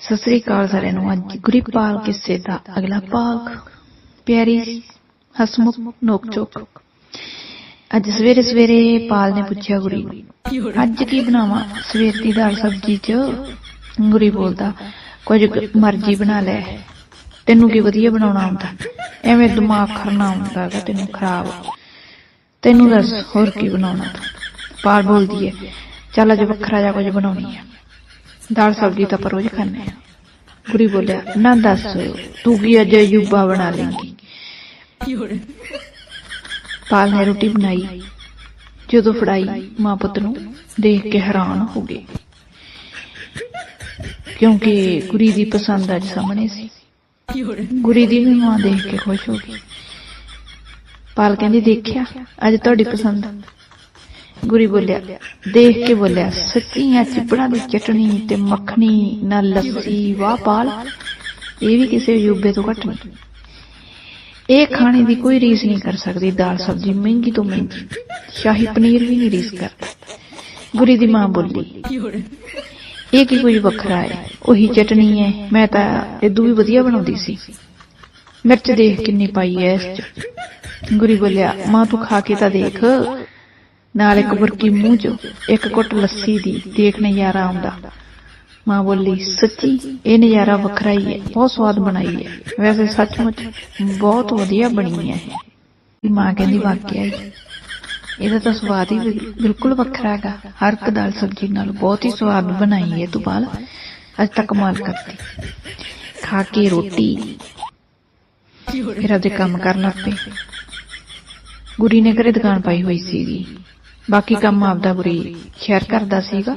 ਸਤਿ ਸ੍ਰੀ ਅਕਾਲ ਸਾਰਿਆਂ ਨੂੰ। ਅੱਜ ਗੁਰੀਪਾਲ ਕਿੱਸੇ ਦਾ ਅਗਲਾ ਭਾਗ ਪਿਆਰੀ ਹਸਮੁਖ ਨੋਕ ਅੱਜ ਸਵੇਰੇ ਸਵੇਰੇ ਪਾਲ ਨੇ ਪੁੱਛਿਆ ਗੁਰੀ, ਅੱਜ ਕੀ ਬਣਾਵਾਂ? ਸਵੇਰ ਦੀ ਦਾਲ ਸਬਜ਼ੀ ਚ ਗੁਰੀ ਬੋਲਦਾ, ਕੁਝ ਮਰਜ਼ੀ ਬਣਾ ਲੈ। ਤੈਨੂੰ ਕੀ ਵਧੀਆ ਬਣਾਉਣਾ ਆਉਂਦਾ? ਐਵੇਂ ਦਿਮਾਗ ਖਰਨਾ ਹੁੰਦਾ ਹੈਗਾ, ਤੈਨੂੰ ਖਰਾਬ। ਤੈਨੂੰ ਦੱਸ, ਹੋਰ ਕੀ ਬਣਾਉਣਾ ਪਾਲ ਬੋਲਦੀ ਹੈ, ਚੱਲ ਅੱਜ ਵੱਖਰਾ ਜਿਹਾ ਕੁਝ ਬਣਾਉਣੀ ਹੈ ਦਾਲ ਸਬਜ਼ੀ ਤਾਂ ਆਪਾਂ ਰੋਜ਼ ਖਾਂਦੇ ਆ ਗੁਰੀ ਬੋਲਿਆ ਨਾ ਦੱਸ ਤੂੰ ਕੀ ਅੱਜ ਯੂਬਾ ਬਣਾ ਲੇਂਗੀ ਪਾਲ ਨੇ ਰੋਟੀ ਬਣਾਈ ਜਦੋਂ ਫੜਾਈ ਮਾਂ ਪੁੱਤ ਨੂੰ ਦੇਖ ਕੇ ਹੈਰਾਨ ਹੋ ਗਏ ਕਿਉਂਕਿ ਗੁਰੀ ਦੀ ਪਸੰਦ ਅੱਜ ਸਾਹਮਣੇ ਸੀ ਗੁਰੀ ਦੀ ਵੀ ਮਾਂ ਦੇਖ ਕੇ ਖੁਸ਼ ਹੋ ਗਈ ਪਾਲ ਕਹਿੰਦੀ ਦੇਖਿਆ ਅੱਜ ਤੁਹਾਡੀ ਪਸੰਦ ਗੁਰੀ ਬੋਲਿਆ, ਦੇਖ ਕੇ ਬੋਲਿਆ, ਸੱਚੀਆਂ ਚਿਪੜਾਂ ਦੀ ਚਟਣੀ ਤੇ ਮੱਖਣੀ ਨਾਲ ਲੱਸੀ ਵਾਹ ਪਾਲ, ਇਹ ਵੀ ਕਿਸੇ ਯੂਬੇ ਤੋਂ ਘੱਟ ਨਹੀਂ। ਇਹ ਖਾਣੇ ਦੀ ਕੋਈ ਰੀਸ ਨਹੀਂ ਕਰ ਸਕਦੀ, ਦਾਲ ਸਬਜ਼ੀ ਮਹਿੰਗੀ ਤੋਂ ਮਹਿੰਗੀ, ਸ਼ਾਹੀ ਪਨੀਰ ਵੀ ਨਹੀਂ ਰੀਸ ਕਰਦਾ। ਗੁਰੀ ਦੀ ਮਾਂ ਬੋਲੀ, ਇਹ ਕੀ ਕੁਝ ਵੱਖਰਾ ਹੈ? ਉਹੀ ਚਟਣੀ ਹੈ, ਮੈਂ ਤਾਂ ਇਦੋਂ ਵੀ ਵਧੀਆ ਬਣਾਉਂਦੀ ਸੀ। ਮਿਰਚ ਦੇਖ ਕਿੰਨੀ ਪਾਈ ਹੈ ਇਸ ਚ। ਗੁਰੀ ਬੋਲਿਆ, ਮਾਂ ਤੂੰ ਖਾ ਕੇ ਤਾਂ ਦੇਖ ਨਾਲ ਇੱਕ ਬੁਰਕੀ ਮੂੰਹ ਚ ਇੱਕ ਘੁੱਟ ਲੱਸੀ ਦੀ ਦੇਖ ਨਜ਼ਾਰਾ ਆਉਂਦਾ। ਮਾਂ ਬੋਲੀ, ਸੱਚੀ, ਇਹ ਨਜ਼ਾਰਾ ਵੱਖਰਾ ਹੀ ਹੈ, ਬਹੁਤ ਸਵਾਦ ਬਣਾਈ ਹੈ। ਵੈਸੇ ਸੱਚਮੁੱਚ ਬਹੁਤ ਵਧੀਆ ਬਣੀ ਹੈ ਇਹ। ਮਾਂ ਕਹਿੰਦੀ, ਵਾਕਿਆ ਹੀ ਇਹਦਾ ਤਾਂ ਸਵਾਦ ਹੀ ਬਿਲਕੁਲ ਵੱਖਰਾ ਹੈਗਾ। ਹਰ ਇੱਕ ਦਾਲ ਸਬਜ਼ੀ ਨਾਲ ਬਹੁਤ ਹੀ ਸਵਾਦ ਬਣਾਈ ਹੈ ਤੂੰ ਬਾਲ, ਅੱਜ ਤੱਕ ਕਮਾਲ ਕਰਤੀ। ਖਾ ਕੇ ਰੋਟੀ। ਫਿਰ ਆਪਦੇ ਕੰਮ ਕਰਨ ਲੱਗ ਪਏ ਗੁਰੀ ਨੇ ਘਰੇ ਦੁਕਾਨ ਪਾਈ ਹੋਈ ਸੀਗੀ। ਬਾਕੀ ਕੰਮ ਆਪਦਾ ਬੁਰੀ ਸ਼ਹਿਰ ਕਰਦਾ ਸੀਗਾ।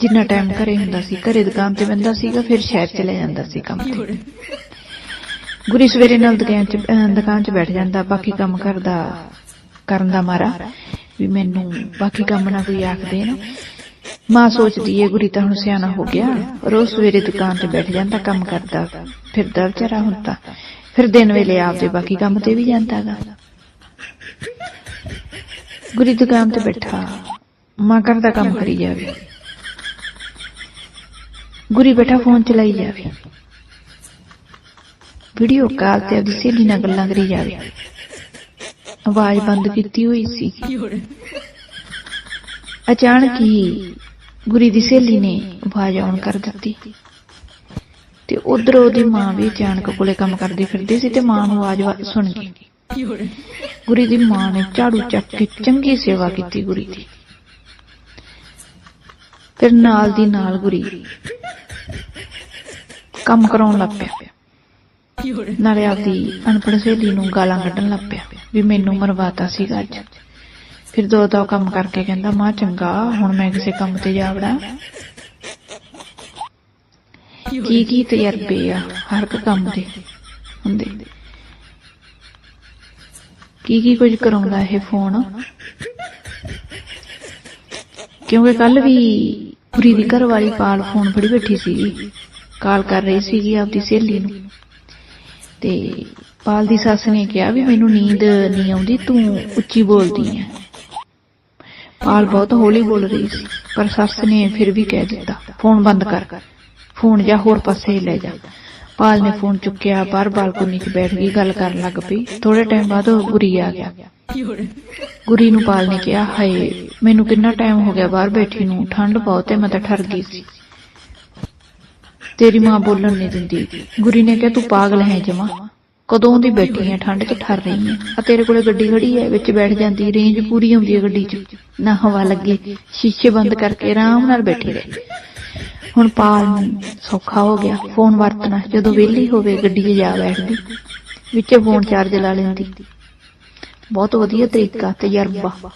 ਜਿੰਨਾ ਟਾਈਮ ਘਰੇ ਹੁੰਦਾ ਸੀ, ਘਰੇ ਦੁਕਾਨ ਤੇ ਬੰਦਾ ਸੀਗਾ, ਫਿਰ ਸ਼ਹਿਰ ਚਲੇ ਜਾਂਦਾ ਸੀ ਕੰਮ ਤੇ। ਗੁਰੀ ਸਵੇਰੇ ਨਾਲ ਦੁਕਾਨ 'ਚ ਦੁਕਾਨ 'ਚ ਬੈਠ ਜਾਂਦਾ, ਬਾਕੀ ਕੰਮ ਕਰਦਾ, ਕਰਨ ਦਾ ਮਾਰਾ। ਵੀ ਮੈਨੂੰ ਬਾਕੀ ਕੰਮ ਨਾ ਕੋਈ ਆਖ ਨਾ ਮਾਂ ਸੋਚਦੀ ਏ ਗੁਰੀ ਤਾਂ ਹੁਣ ਸਿਆਣਾ ਹੋ ਗਿਆ। ਰੋਜ਼ ਸਵੇਰੇ ਦੁਕਾਨ ਤੇ ਬੈਠ ਜਾਂਦਾ, ਕੰਮ ਕਰਦਾ, ਫਿਰਦਾ ਵਿਚਾਰਾ ਹੁਣ ਤਾਂ। ਫਿਰ ਦਿਨ ਵੇਲੇ ਆਪਦੇ ਬਾਕੀ ਕੰਮ ਤੇ ਵੀ ਜਾਂਦਾਗਾ ਗੁਰੀ ਦੁਕਾਨ ਤੇ ਬੈਠਾ। ਮਾਂ ਘਰ ਦਾ ਕੰਮ ਕਰੀ ਜਾਵੇ। ਗੁਰੀ ਬੈਠਾ ਫੋਨ ਚਲਾਈ ਜਾਵੇ। ਵੀਡੀਓ ਕਾਲ ਤੇ ਆਪਦੀ ਸਹੇਲੀ ਨਾਲ ਗੱਲਾਂ ਕਰੀ ਜਾਵੇ। ਆਵਾਜ਼ ਬੰਦ ਕੀਤੀ ਹੋਈ ਸੀ। ਅਚਾਨਕ ਹੀ ਗੁਰੀ ਦੀ ਸਹੇਲੀ ਨੇ ਆਵਾਜ਼ ਆਨ ਕਰ ਦਿੱਤੀ। ਤੇ ਉਧਰ ਉਹਦੀ ਮਾਂ ਵੀ ਅਚਾਨਕ ਕੋਲੇ ਕੰਮ ਕਰਦੀ ਫਿਰਦੀ ਸੀ ਤੇ ਮਾਂ ਨੂੰ ਆਵਾਜ਼ ਸੁਣ ਗਈ। ਗੁਰੀ ਦੀ ਮਾਂ ਨੇ ਝਾੜੂ ਚੱਕ ਕੇ ਚੰਗੀ ਸੇਵਾ ਕੀਤੀ ਗੁਰੀ ਦੀ। ਫਿਰ ਨਾਲ ਦੀ ਨਾਲ ਗੁਰੀ ਕੰਮ ਕਰਾਉਣ ਲੱਗ ਪਿਆ। ਨਾਲੇ ਆਪਦੀ ਅਨਪੜ੍ਹ ਸਹੇਲੀ ਨੂੰ ਗਾਲਾਂ ਕੱਢਣ ਲੱਗ ਪਿਆ ਵੀ ਮੈਨੂੰ ਮਰਵਾਤਾ ਸੀਗਾ ਅੱਜ। ਫਿਰ ਦੋ ਦੋ ਕੰਮ ਕਰਕੇ ਕਹਿੰਦਾ, ਮਾਂ, ਚੰਗਾ, ਹੁਣ ਮੈਂ ਕਿਸੇ ਕੰਮ ਤੇ ਜਾਵੜਾ ਕੀ ਕੀ ਤਜਰਬੇ ਆ ਹਰ ਇੱਕ ਕੰਮ ਦੇ ਹੁੰਦੇ। ਕੀ ਕੀ ਕੁਝ ਕਰਾਉਂਦਾ ਇਹ ਫੋਨ? ਕਿਉਂਕਿ ਕੱਲ ਵੀ ਪੂਰੀ ਦੀ ਘਰ ਵਾਲੀ ਪਾਲ ਫੋਨ ਫੜੀ ਬੈਠੀ ਸੀ ਕਾਲ ਕਰ ਰਹੀ ਸੀਗੀ ਆਪਦੀ ਸਹੇਲੀ ਨੂੰ। ਤੇ ਪਾਲ ਦੀ ਸੱਸ ਨੇ ਕਿਹਾ ਵੀ ਮੈਨੂੰ ਨੀਂਦ ਨਹੀਂ ਆਉਂਦੀ, ਤੂੰ ਉੱਚੀ ਬੋਲਦੀ ਹੈ ਪਾਲ ਬਹੁਤ ਹੌਲੀ ਬੋਲ ਰਹੀ ਸੀ, ਪਰ ਸੱਸ ਨੇ ਫਿਰ ਵੀ ਕਹਿ ਦਿੱਤਾ, ਫੋਨ ਬੰਦ ਕਰ। ਫੋਨ ਜਾਂ ਹੋਰ ਪਾਸੇ ਲੈ ਜਾ। ਪਾਲ ਨੇ ਫੋਨ ਚੁੱਕਿਆ, ਬਾਹਰ ਬਾਲਕੋਨੀ 'ਚ ਬੈਠ ਗਈ, ਗੱਲ ਕਰਨ ਲੱਗ ਪਈ। ਥੋੜੇ ਟਾਈਮ ਬਾਅਦ ਉਹ ਗੁਰੀ ਆ ਗਿਆ। ਗੁਰੀ ਨੂੰ ਪਾਲ ਨੇ ਕਿਹਾ, ਹਾਏ, ਮੈਨੂੰ ਕਿੰਨਾ ਟਾਈਮ ਹੋ ਗਿਆ ਬਾਹਰ ਬੈਠੀ ਨੂੰ, ਠੰਡ ਬਹੁਤ ਹੈ, ਮੈਂ ਤਾਂ ਠਰ ਗਈ ਸੀ। ਤੇਰੀ ਮਾਂ ਬੋਲਣ ਨਹੀਂ ਦਿੰਦੀ। ਗੁਰੀ ਨੇ ਕਿਹਾ, ਤੂੰ ਪਾਗਲ ਹੈ ਜਮਾ। ਕਦੋਂ ਦੀ ਬੈਠੀ ਹੈ, ਠੰਡ 'ਚ ਠਰ ਰਹੀ ਹੈ। ਆ ਤੇਰੇ ਕੋਲੇ ਗੱਡੀ ਖੜੀ ਹੈ, ਵਿੱਚ ਬੈਠ ਜਾਂਦੀ ਰੇਂਜ ਪੂਰੀ ਆਉਂਦੀ ਹੈ ਗੱਡੀ 'ਚ। ਨਾ ਹਵਾ ਲੱਗੇ, ਸ਼ੀਸ਼ੇ ਬੰਦ ਕਰਕੇ ਆਰਾਮ ਨਾਲ ਬੈਠੀ ਰਹੇ। ਹੁਣ ਪਾਲ ਨੂੰ ਸੌਖਾ ਹੋ ਗਿਆ। ਫੋਨ ਵਰਤਣਾ। ਜਦੋਂ ਵਿਹਲੀ ਹੋਵੇ, ਗੱਡੀ 'ਚ ਜਾ ਬੈਠਦੀ। ਵਿੱਚ ਫੋਨ ਚਾਰਜ ਲਾ ਲੈਂਦੀ। ਬਹੁਤ ਵਧੀਆ ਤਰੀਕਾ, ਤਜਰਬਾ।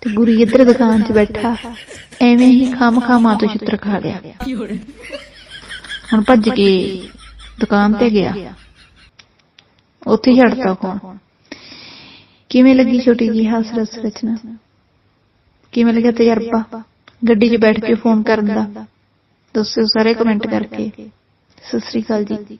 ਤੇ ਗੁਰੀ ਇੱਧਰ ਦੁਕਾਨ 'ਚ ਬੈਠਾ। ਐਵੇਂ ਹੀ ਖਾਮ ਖਾਮਾ ਤੋਂ ਛਿੱਤਰ ਖਾ ਗਿਆ। ਹੁਣ ਭੱਜ ਕੇ ਦੁਕਾਨ ਤੇ ਗਿਆ। ਉੱਥੇ ਛੱਡਤਾ ਫੋਨ। ਕਿਵੇਂ ਲੱਗੀ ਛੋਟੀ ਜੀ ਹਾਸ ਰਸ ਰਚਨਾ ਕਿਵੇਂ ਲੱਗਿਆ ਤਜਰਬਾ? ਗੱਡੀ 'ਚ ਬੈਠ ਕੇ ਫੋਨ ਕਰਨ ਦਾ? ਦੱਸਿਓ ਸਾਰੇ ਕਮੈਂਟ ਕਰਕੇ। ਸਤਿ ਸ੍ਰੀ ਅਕਾਲ ਜੀ।